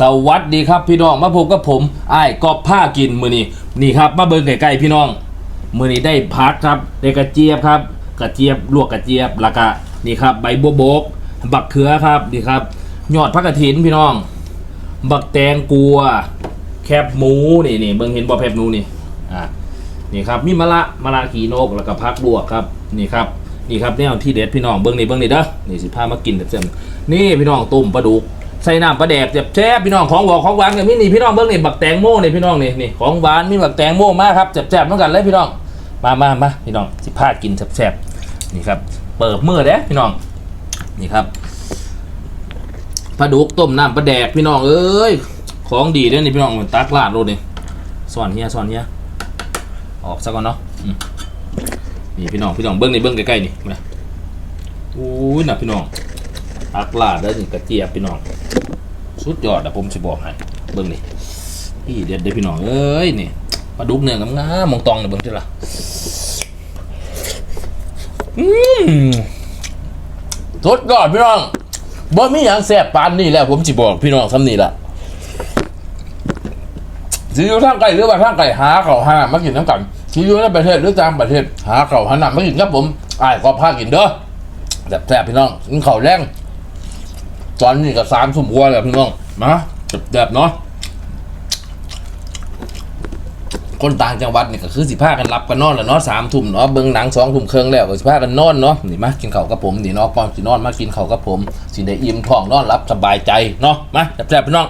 สวัสดีครับพี่น้องมาพบกับผมไอ้กอบผ้ากินมือนี้นี่ครับมาเบิ่งใกล้ๆพี่น้อง มือนี้ได้พักครับได้กระเจี๊ยบครับ กระเจี๊ยบลวกกระเจี๊ยบแล้วก็นี่ครับใบบัวบก บักเขือครับนี่ครับยอดผักกระถินพี่น้อง บักแตงกัว แคบหมูนี่นี่เบิ่งเห็นบ่แคบหมูนี่อ่านี่ครับมีมะละมะละขีนกแล้วก็พักลวกครับนี่ครับนี่ครับแนวที่เด็ดพี่น้องเบิ่งนี่เบิ่งนี่เด้อนี่สิพามากินเต็มๆนี่พี่น้องต้มปลาดุก ใส่น้ำปลาแดกเจ็บแซ่บพี่น้องของหวานของหวานเนี่ยมีนี่พี่น้องเบิ้งนี่บักแตงโมนี่พี่น้องนี่นี่ของหวานมีบักแตงโมมากครับแซ่บๆเหมือนกันเลยพี่น้องมามามาพี่น้องสิพากินแซ่บๆนี่ครับเปิดมือเด้พี่น้องนี่ครับปลาดุกต้มน้ำปลาแดกพี่น้องเอ้ยของดีเด้อนี่พี่น้องมันตักลาดโลดนี่สอนเฮียสอนเฮียออกซะก่อนเนาะนี่พี่น้องพี่น้องเบิ้งนี่เบิ้งใกล้ๆนี่มาอู้ยน่ะพี่น้อง ตักลาดแล้วนี่กระเจี๊ยบพี่น้องสุดยอดอะผมจะบอกให้เบิ่งนี่พี่เด็ดเด้พี่น้องเอ้ยนี่ปลาดุกเนื้องามๆมองตองเนี่ยเบิ่งเท่ละอืมสุดยอดพี่น้องบ่มีหยังแซ่บปานนี่แหละผมสิบอกพี่น้องซ้ำนี่ละสิอยู่ทางไกลหรือว่าทางไกลหาเขาหาน้ำมากินน้ำกันสิอยู่ในประเทศหรือต่างประเทศหาเขาหาน้ำมากินครับผมอ้ายก็พากินเด้อแซ่บๆพี่น้องกินข้าวแรง ตอนนี้ก็สามทุ่มกว่าแล้วพี่น้องมาแบบเนาะคนต่างจังหวัดนี่ก็คือสิพากันรับกันนอนแล้วเนาะสามทุ่มเนาะเบิ่งหนังสองทุ่มครึ่องแล้วก็สิพากันนอนเนาะนี่มากินข้าวกับผมนี่เนาะก่อนสินอนมากินข้าวกับผมสิได้อิ่มท้องนอนรับสบายใจเนาะมาแซ่บๆพี่น้อง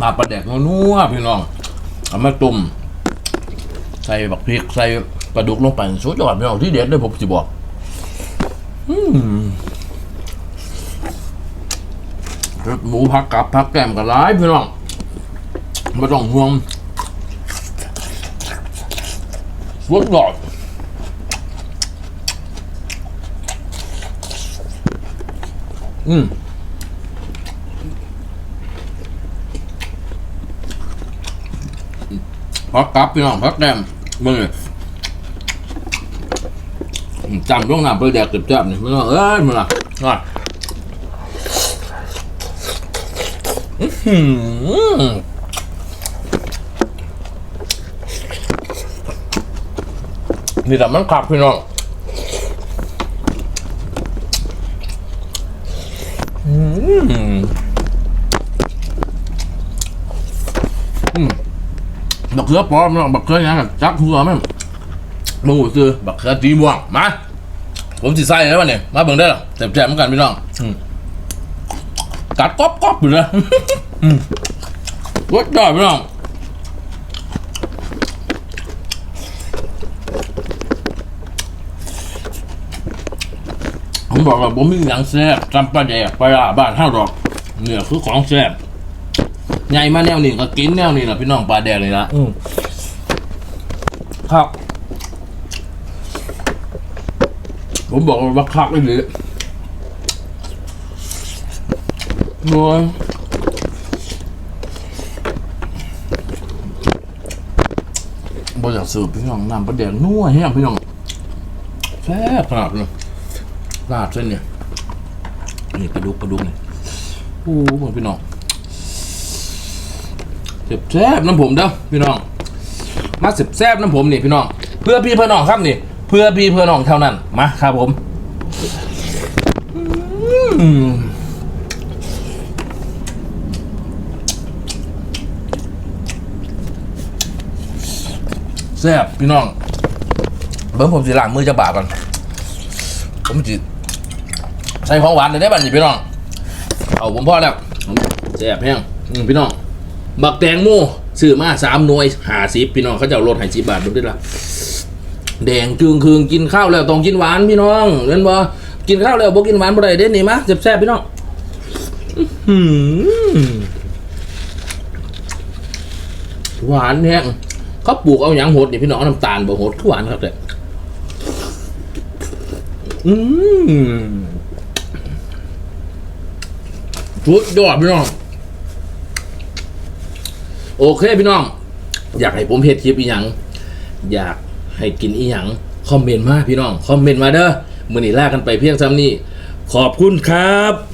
มาประเด็กนัวๆพี่น้องเอามาตุ่มใส่บักพริกใส่ ปลาดุกลงไปสุดยอดพี่น้องที่เด็ดเลยผมจะบอกอืมหมูผักกับผักแก้มกับร้ายพี่น้องไม่ต้องห่วงสุดยอดอืมผักกับพี่น้องผักแก้มเบิ่งเลย จำต้องนำไปแดกเจ็บๆนี่ไม่ต้เอ้ยมันล่ะอะอื้อหือนี่แต่มันขับพี่น้องอืมอืมบักเขือปลอมเนาะบักเขือยังอะจักหัวแม่ งหมูคือบักเขือตีม่วงมาผมสิใส่แล้ววันนี้มาเบิ่งได้อหรอแซ่บๆเหมือนกันพี่น้องอืมกัดก๊อบๆอยู่นะอืมวัดยอดพี่น้องผมบอกว่าผมมีอย่างแซ่บจำปลาแดกปลาร้าบ้านห้าดอกเนี่ยคือของแซ่บใหญ่มาแนวนี้ก็กินแนวนี้แหละพี่น้องปลาแดกเลยละอืมครับ ผมบอกว่าบักคักเลยหรือนัวบอยากสืบพี่น้องน้ำประเดี๋ยวนัวแห้งพี่น้องแซ่บขนาดเลยลาดเส้นเนี่ยนี่ปลาดุกปลาดุกเนี่ยโอ้โหพี่น้องเจ็บแซ่บน้ำผมเด้อพี่น้อง มาเจ็บแซ่บน้ำผมนี่พี่น้อง เพื่อพี่เพื่อน้องครับนี่ พื่อพี่เพื่อน้องเท่านั้นมาครับผมแซ่บพี่น้องเบิ่งผมสิล้างมือจะบาก่อนผมจิใส่ของหวานได้บ้านี่พี่น้องเอาผมพ่อแล้วแซ่บแห้งพี่น้อง บักแตงโมซื้อมาสามหน่วยหาสิบพี่น้องเขาจะเอาลดให้สิบบาทดูด้วยล่ะ แดงจึงคืงกินข้าวแล้วต้องกินหวานพี่น้องเห็นบ่กินข้าวแล้วบ่กินหวานบ่ได้เด้นี่มะแซ่บๆพี่น้องหวานแฮงเขาปลูกเอาหยังหดนี่พี่น้องน้ำตาลบ่หดคือหวานครับแต่อืมสุดยอดพี่น้อง โอเคพี่น้อง อยากให้ผมเฮ็ดคลิปอีหยังอยาก ให้กินอีหยังคอมเมนต์มาพี่น้องคอมเมนต์มาเด้อมื้อนี้ลากันไปเพียงซ้ำนี้ขอบคุณครับ